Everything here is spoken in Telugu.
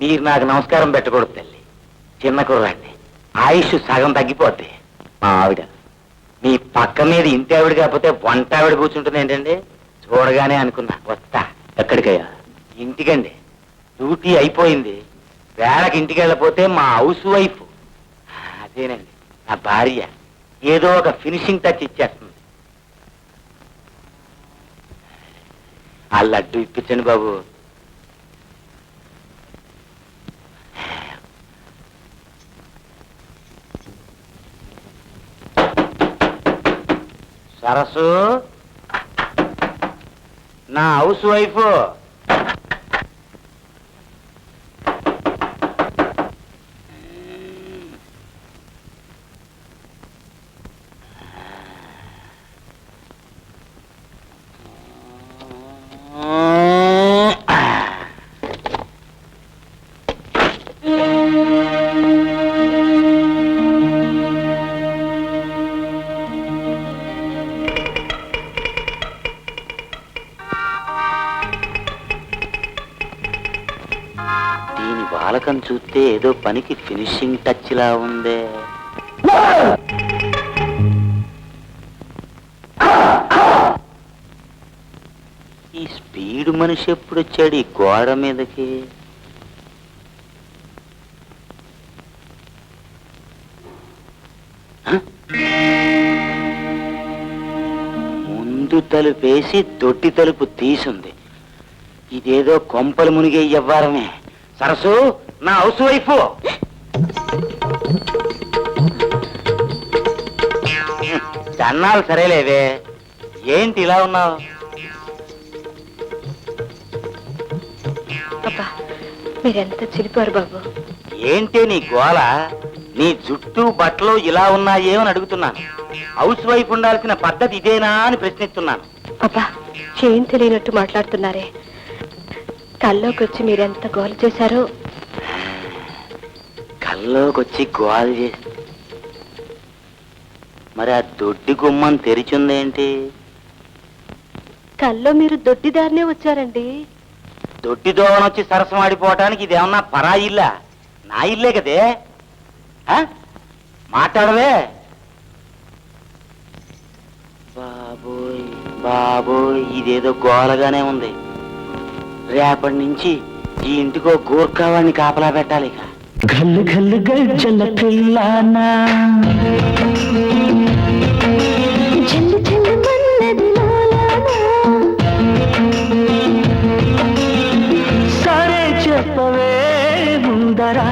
మీరు నాకు నమస్కారం పెట్టకూడదు తల్లి. చిన్న కుర్రాడిని. ఆయుష్ సగం తగ్గిపోద్ది. మా ఆవిడ. మీ పక్క మీద ఇంటి ఆవిడ కాకపోతే వంట ఆవిడ కూర్చుంటుంది ఏంటండి? చూడగానే అనుకున్నా. వస్తా. ఎక్కడికయ్యా? ఇంటికండి. డ్యూటీ అయిపోయింది. వేళకి ఇంటికి వెళ్ళపోతే మా హౌస్ వైఫ్. అదేనండి. నా భార్య. ఏదో ఒక ఫినిషింగ్ టచ్ ఇచ్చేస్తుంది. ఆ లడ్డు ఇప్పించండి బాబు. సరస్సు. నా హౌస్ వైఫ్. దీని బాలకం చూస్తే ఏదో పనికి ఫినిషింగ్ టచ్ లా ఉందే. ఈ స్పీడ్ మనిషి ఎప్పుడు వచ్చాడు ఈ గోడ మీదకి? ముందు తలుపేసి తొట్టి తలుపు తీసుంది. ఇదేదో కొంపలు మునిగే ఇవ్వారమే సరసు నా హౌస్ వైఫ్. దన్నాలు సరేలేవే. ఏంటి ఇలా ఉన్నావు? అబ్బా మీరెంత చిలిపారు బాబు. ఏంటి నీ గోల? నీ జుట్టు బట్టలు ఇలా ఉన్నాయే అని అడుగుతున్నాను. హౌస్ వైఫ్ ఉండాల్సిన పద్ధతి ఇదేనా అని ప్రశ్నిస్తున్నాను. అబ్బా ఏం తెలియనట్టు మాట్లాడుతున్నారే. కల్లోకి వచ్చి మీరెంత గోల చేశారో? కల్లోకొచ్చి గోల చేసి మరి ఆ దొడ్డి గుమ్మం తెరిచిందేంటి కల్లో మీరు దొడ్డిదారినే వచ్చారండి. దొడ్డి దోవన వచ్చి సరసం ఆడిపోవటానికి ఇది ఏమన్నా పరా ఇల్లా? నా ఇల్లే కదే? ఆ? మాట్లాడవే. బాబోయ్ బాబోయ్ ఇదేదో గోలగానే ఉంది. రేపటి నుంచి ఈ ఇంటికో గూర్ఖావాణ్ణి కాపలా పెట్టాలి ఇక. గల్లు గల్లు గజ్జల పిల్లానా. చెల్లి చెల్లి మన్నది సరే చెప్పవే ముందరా.